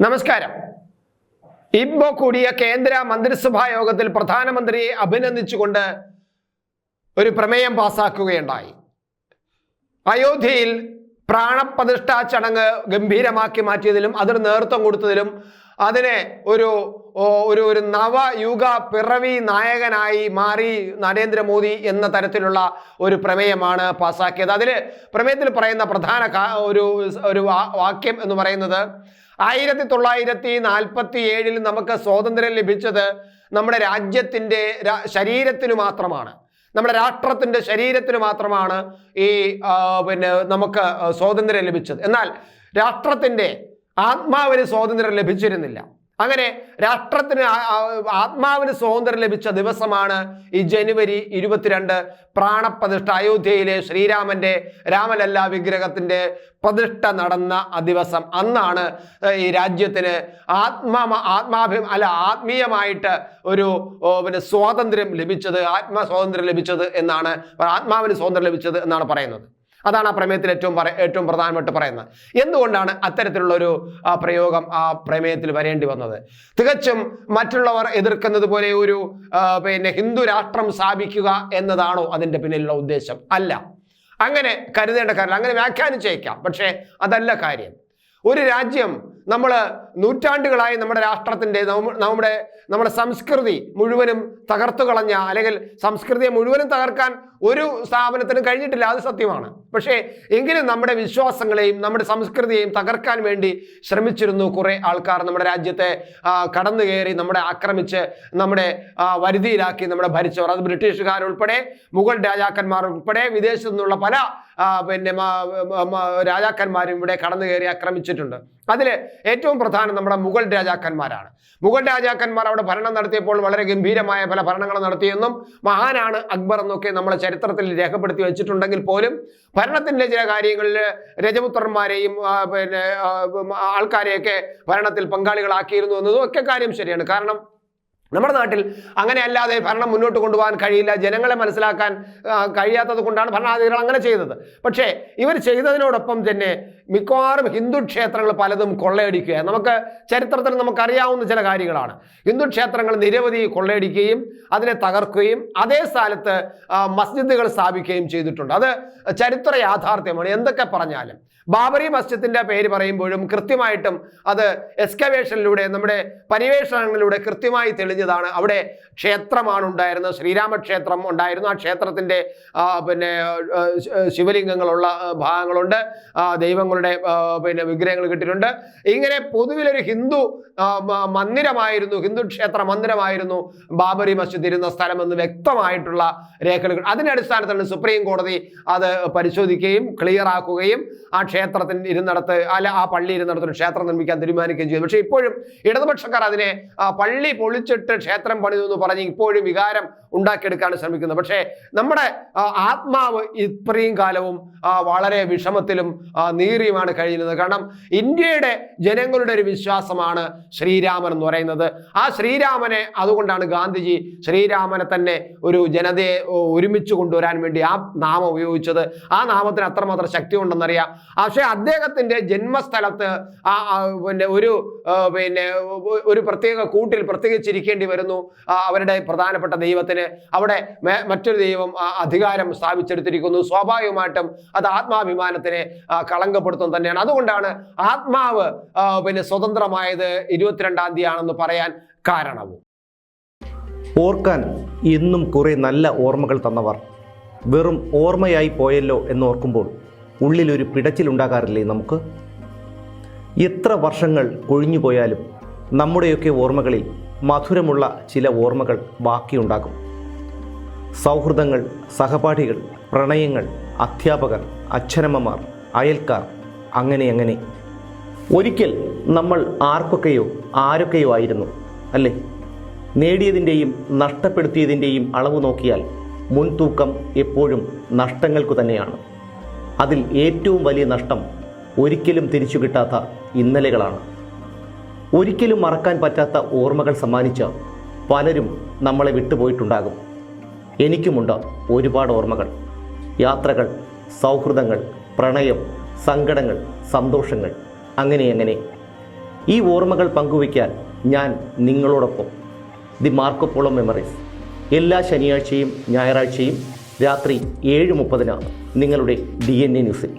നമസ്കാരം. ഇമ്പോ കൂടിയ കേന്ദ്ര മന്ത്രിസഭാ യോഗത്തിൽ പ്രധാനമന്ത്രിയെ അഭിനന്ദിച്ചുകൊണ്ട് ഒരു പ്രമേയം പാസാക്കുകയുണ്ടായി. അയോധ്യയിൽ പ്രാണപ്രതിഷ്ഠാ ചടങ്ങ് ഗംഭീരമാക്കി മാറ്റിയതിലും അതിന് നേതൃത്വം കൊടുത്തതിലും അതിനെ ഒരു ഒരു ഒരു നവയുഗ പിറവി നായകനായി മാറി നരേന്ദ്രമോദി എന്ന തരത്തിലുള്ള ഒരു പ്രമേയമാണ് പാസാക്കിയത്. അതിൽ പ്രമേയത്തിൽ പറയുന്ന പ്രധാന ഒരു ഒരു വാക്യം എന്ന് പറയുന്നത് ആയിരത്തി തൊള്ളായിരത്തി നാൽപ്പത്തി ഏഴിൽ നമുക്ക് സ്വാതന്ത്ര്യം ലഭിച്ചത് നമ്മുടെ രാജ്യത്തിന്റെ ശരീരത്തിന് മാത്രമാണ്. നമ്മുടെ രാഷ്ട്രത്തിന്റെ ശരീരത്തിന് മാത്രമാണ് ഈ പിന്നെ നമുക്ക് സ്വാതന്ത്ര്യം ലഭിച്ചത്. എന്നാൽ രാഷ്ട്രത്തിന്റെ ആത്മാവിന് സ്വാതന്ത്ര്യം ലഭിച്ചിരുന്നില്ല. അങ്ങനെ രാഷ്ട്രത്തിന് ആത്മാവിന് സ്വാതന്ത്ര്യം ലഭിച്ച ദിവസമാണ് ഈ ജനുവരി ഇരുപത്തിരണ്ട് പ്രാണപ്രതിഷ്ഠ അയോധ്യയിലെ ശ്രീരാമന്റെ രാമലല്ല വിഗ്രഹത്തിന്റെ പ്രതിഷ്ഠ നടന്ന ആ ദിവസം. അന്നാണ് ഈ രാജ്യത്തിന് ആത്മാ ആത്മാഭി അല്ല ആത്മീയമായിട്ട് ഒരു പിന്നെ സ്വാതന്ത്ര്യം ലഭിച്ചത് ആത്മ സ്വാതന്ത്ര്യം ലഭിച്ചത് എന്നാണ് ആത്മാവിന് സ്വാതന്ത്ര്യം ലഭിച്ചത് എന്നാണ് പറയുന്നത്. അതാണ് ആ പ്രമേയത്തിൽ ഏറ്റവും ഏറ്റവും പ്രധാനമായിട്ട് പറയുന്നത്. എന്തുകൊണ്ടാണ് അത്തരത്തിലുള്ള ഒരു പ്രയോഗം ആ പ്രമേയത്തിൽ വരേണ്ടി വന്നത്? തികച്ചും മറ്റുള്ളവർ എതിർക്കുന്നത് പോലെ ഒരു പിന്നെ ഹിന്ദു രാഷ്ട്രം സ്ഥാപിക്കുക എന്നതാണോ അതിന്റെ പിന്നിലുള്ള ഉദ്ദേശം? അല്ല. അങ്ങനെ കരുതേണ്ട കാര്യം അങ്ങനെ വ്യാഖ്യാനിച്ചേക്കാം. പക്ഷേ അതല്ല കാര്യം. ഒരു രാജ്യം നമ്മൾ നൂറ്റാണ്ടുകളായി നമ്മുടെ രാഷ്ട്രത്തിന്റെ നമ്മുടെ നമ്മുടെ സംസ്കൃതി മുഴുവനും തകർത്തു കളഞ്ഞ അല്ലെങ്കിൽ സംസ്കൃതിയെ മുഴുവനും തകർക്കാൻ ഒരു സ്ഥാപനത്തിനും കഴിഞ്ഞിട്ടില്ല. അത് സത്യമാണ്. പക്ഷേ എങ്കിലും നമ്മുടെ വിശ്വാസങ്ങളെയും നമ്മുടെ സംസ്കൃതിയെയും തകർക്കാൻ വേണ്ടി ശ്രമിച്ചിരുന്നു കുറെ ആൾക്കാർ നമ്മുടെ രാജ്യത്തെ കടന്നു കയറി നമ്മുടെ ആക്രമിച്ച് നമ്മുടെ വരുതിയിലാക്കി നമ്മുടെ ഭരിച്ചവർ. അത് ബ്രിട്ടീഷുകാരുൾപ്പെടെ മുഗൾ രാജാക്കന്മാർ ഉൾപ്പെടെ വിദേശത്തു നിന്നുള്ള പല പിന്നെ രാജാക്കന്മാരും ഇവിടെ കടന്നു കയറി ആക്രമിച്ചിട്ടുണ്ട്. അതിൽ ഏറ്റവും പ്രധാനം നമ്മുടെ മുഗൾ രാജാക്കന്മാരാണ്. മുഗൾ രാജാക്കന്മാർ അവിടെ ഭരണം നടത്തിയപ്പോൾ വളരെ ഗംഭീരമായ പല ഭരണങ്ങൾ നടത്തിയെന്നും മഹാനാണ് അക്ബർ എന്നൊക്കെ നമ്മളെ ചരിത്രത്തിൽ രേഖപ്പെടുത്തി വെച്ചിട്ടുണ്ടെങ്കിൽ പോലും ഭരണത്തിന്റെ ചില കാര്യങ്ങളിൽ രജപുത്രന്മാരെയും പിന്നെ ആൾക്കാരെയൊക്കെ ഭരണത്തിൽ പങ്കാളികളാക്കിയിരുന്നു എന്നതും ഒക്കെ കാര്യം ശരിയാണ്. കാരണം നമ്മുടെ നാട്ടിൽ അങ്ങനെ അല്ലാതെ ഭരണം മുന്നോട്ട് കൊണ്ടുപോകാൻ കഴിയില്ല. ജനങ്ങളെ മനസ്സിലാക്കാൻ കഴിയാത്തത് കൊണ്ടാണ് ഭരണാധികാരികൾ അങ്ങനെ ചെയ്തത്. പക്ഷേ ഇവർ ചെയ്തതിനോടൊപ്പം തന്നെ മിക്കവാറും ഹിന്ദു ക്ഷേത്രങ്ങൾ പലതും കൊള്ളയടിക്കുക നമുക്ക് ചരിത്രത്തിൽ നമുക്കറിയാവുന്ന ചില കാര്യങ്ങളാണ്. ഹിന്ദു ക്ഷേത്രങ്ങൾ നിരവധി കൊള്ളയടിക്കുകയും അതിനെ തകർക്കുകയും അതേ സ്ഥലത്ത് മസ്ജിദുകൾ സ്ഥാപിക്കുകയും ചെയ്തിട്ടുണ്ട്. അത് ചരിത്ര യാഥാർത്ഥ്യമാണ്. എന്തൊക്കെ പറഞ്ഞാലും ബാബറി മസ്ജിദിന്റെ പേര് പറയുമ്പോഴും കൃത്യമായിട്ടും അത് എക്സ്കവേഷനിലൂടെ നമ്മുടെ പരിവേഷണങ്ങളിലൂടെ കൃത്യമായി തെളിഞ്ഞതാണ്. അവിടെ ക്ഷേത്രമാണ് ഉണ്ടായിരുന്നത്. ശ്രീരാമക്ഷേത്രം ഉണ്ടായിരുന്നു. ആ ക്ഷേത്രത്തിന്റെ പിന്നെ ശിവലിംഗങ്ങളുള്ള ഭാഗങ്ങളുണ്ട്. ദൈവങ്ങളുടെ പിന്നെ വിഗ്രഹങ്ങൾ കിട്ടിയിട്ടുണ്ട്. ഇങ്ങനെ പൊതുവിലൊരു ഹിന്ദു മന്ദിരമായിരുന്നു ഹിന്ദു ക്ഷേത്ര മന്ദിരമായിരുന്നു ബാബറി മസ്ജിദ് ഇരുന്ന സ്ഥലമെന്ന് വ്യക്തമായിട്ടുള്ള രേഖകൾ. അതിന്റെ അടിസ്ഥാനത്തിലാണ് സുപ്രീം കോടതി അത് പരിശോധിക്കുകയും ക്ലിയർ ആക്കുകയും ആ ക്ഷേത്രത്തിന് ഇരുന്നിടത്ത് അല്ല ആ പള്ളി ഇരുന്നിടത്ത് ഒരു ക്ഷേത്രം നിർമ്മിക്കാൻ തീരുമാനിക്കുകയും ചെയ്തു. പക്ഷേ ഇപ്പോഴും ഇടതുപക്ഷക്കാർ അതിനെ ആ, പള്ളി പൊളിച്ചിട്ട് ക്ഷേത്രം പണിതു എന്ന് പറഞ്ഞ് ഇപ്പോഴും വികാരം ഉണ്ടാക്കിയെടുക്കാൻ ശ്രമിക്കുന്നത് പക്ഷേ നമ്മുടെ ആത്മാവ് ഇത്രയും കാലവും വളരെ വിഷമത്തിലും ആ, നീറിയുമാണ് കഴിയുന്നത് കാരണം ഇന്ത്യയുടെ ജനങ്ങളുടെ ഒരു വിശ്വാസമാണ് ശ്രീരാമൻ എന്ന് പറയുന്നത്. ആ ശ്രീരാമനെ അതുകൊണ്ടാണ് ഗാന്ധിജി ശ്രീരാമനെ തന്നെ ഒരു ജനതയെ ഒരുമിച്ച് കൊണ്ടുവരാൻ വേണ്ടി ആ നാമം ഉപയോഗിച്ചത്. ആ നാമത്തിന് അത്രമാത്രം ശക്തി ഉണ്ടെന്നറിയാം പക്ഷേ അദ്ദേഹത്തിന്റെ ജന്മസ്ഥലത്ത് ആ പിന്നെ ഒരു പിന്നെ ഒരു പ്രത്യേക കൂട്ടിൽ പ്രത്യേകിച്ചിരിക്കേണ്ടി വരുന്നു. അവരുടെ പ്രധാനപ്പെട്ട ദൈവത്തിന്. അവിടെ മറ്റൊരു ദൈവം അധികാരം സ്ഥാപിച്ചെടുത്തിരിക്കുന്നു. സ്വാഭാവികമായിട്ടും അത് ആത്മാഭിമാനത്തിനെ കളങ്കപ്പെടുത്തും തന്നെയാണ്. അതുകൊണ്ടാണ് ആത്മാവ് പിന്നെ സ്വതന്ത്രമായത് ഇരുപത്തിരണ്ടാം തീയതി ആണെന്ന് പറയാൻ കാരണവും. ഓർക്കാൻ എന്നും കുറേ നല്ല ഓർമ്മകൾ തന്നവർ. വെറും ഓർമ്മയായി പോയല്ലോ എന്നോർക്കുമ്പോൾ ഉള്ളിലൊരു പിടച്ചിലുണ്ടാകാറില്ലേ നമുക്ക്? എത്ര വർഷങ്ങൾ കൊഴിഞ്ഞു പോയാലും നമ്മുടെയൊക്കെ ഓർമ്മകളിൽ മധുരമുള്ള ചില ഓർമ്മകൾ ബാക്കിയുണ്ടാകും. സൗഹൃദങ്ങൾ സഹപാഠികൾ പ്രണയങ്ങൾ അധ്യാപകർ അച്ഛനമ്മമാർ അയൽക്കാർ അങ്ങനെ അങ്ങനെ. ഒരിക്കൽ നമ്മൾ ആർക്കൊക്കെയോ ആരൊക്കെയോ ആയിരുന്നു അല്ലേ? നേടിയതിന്റെയും നഷ്ടപ്പെടുത്തിയതിന്റെയും അളവ് നോക്കിയാൽ മുൻതൂക്കം എപ്പോഴും നഷ്ടങ്ങൾക്കു തന്നെയാണ്. അതിൽ ഏറ്റവും വലിയ നഷ്ടം ഒരിക്കലും തിരിച്ചു കിട്ടാത്ത ഇന്നലകളാണ്. ഒരിക്കലും മറക്കാൻ പറ്റാത്ത ഓർമ്മകൾ സമ്മാനിച്ച പലരും നമ്മളെ വിട്ടുപോയിട്ടുണ്ടാകും. എനിക്കുമുണ്ട് ഒരുപാട് ഓർമ്മകൾ. യാത്രകൾ സൗഹൃദങ്ങൾ പ്രണയം സങ്കടങ്ങൾ സന്തോഷങ്ങൾ അങ്ങനെ അങ്ങനെ. ഈ ഓർമ്മകൾ പങ്കുവയ്ക്കാൻ ഞാൻ നിങ്ങളോടൊപ്പം. The Marco Polo memories. എല്ലാ ശനിയാഴ്ചയും ഞായറാഴ്ചയും രാത്രി ഏഴ് മുപ്പതിനാണ് നിങ്ങളുടെ ഡി എൻ എ ന്യൂസിൽ.